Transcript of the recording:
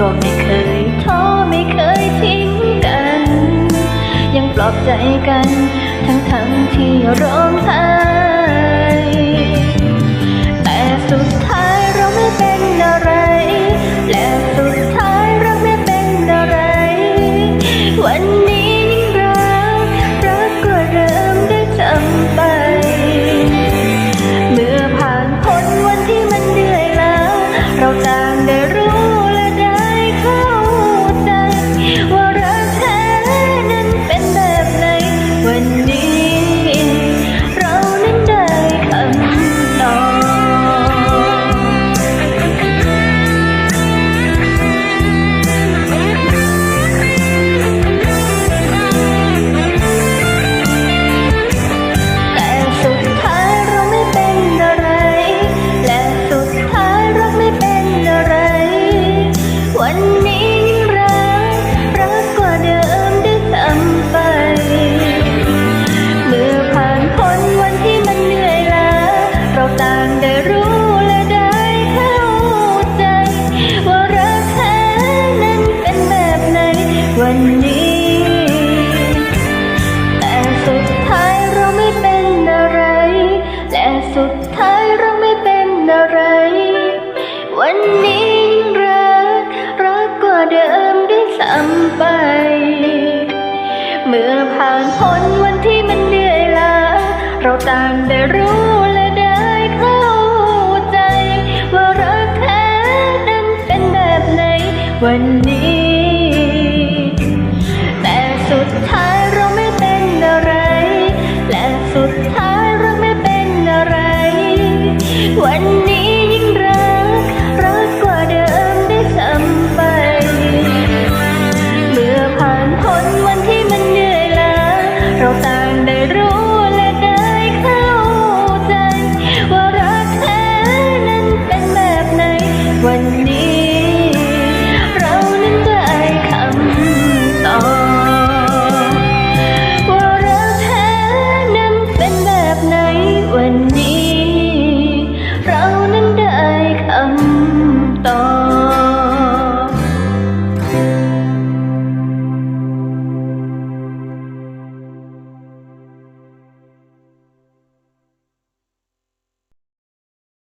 ก็ไม่เคยท้อไม่เคยทิ้งกัน ยังปลอบใจกัน ทั้งทั้งๆที่ร้องไห้แต่สุดท้ายเราไม่เป็นอะไร และสุดท้ายเราไม่เป็นอะไร วันนี้ยิ่งรักรักกว่าเดิมได้จำไป เมื่อผ่านพ้นวันที่มันเหนื่อยล้าเราต่างได้รู้ ได้รู้และได้เข้าใจ ว่ารักแท้นั้นเป็นแบบไหนวันนี้ แต่สุดท้ายเราไม่เป็นอะไร และสุดท้ายเราไม่เป็นอะไร วันนี้ยิ่งรักรักกว่าเดิมได้วยซ้ำไป เมื่อผ่านพ้นวันที่มันเหนื่อยล้าเราต่างได้รู้ วันนี้ แต่สุดท้ายเราไม่เป็นอะไร และสุดท้ายเราไม่เป็นอะไร วัน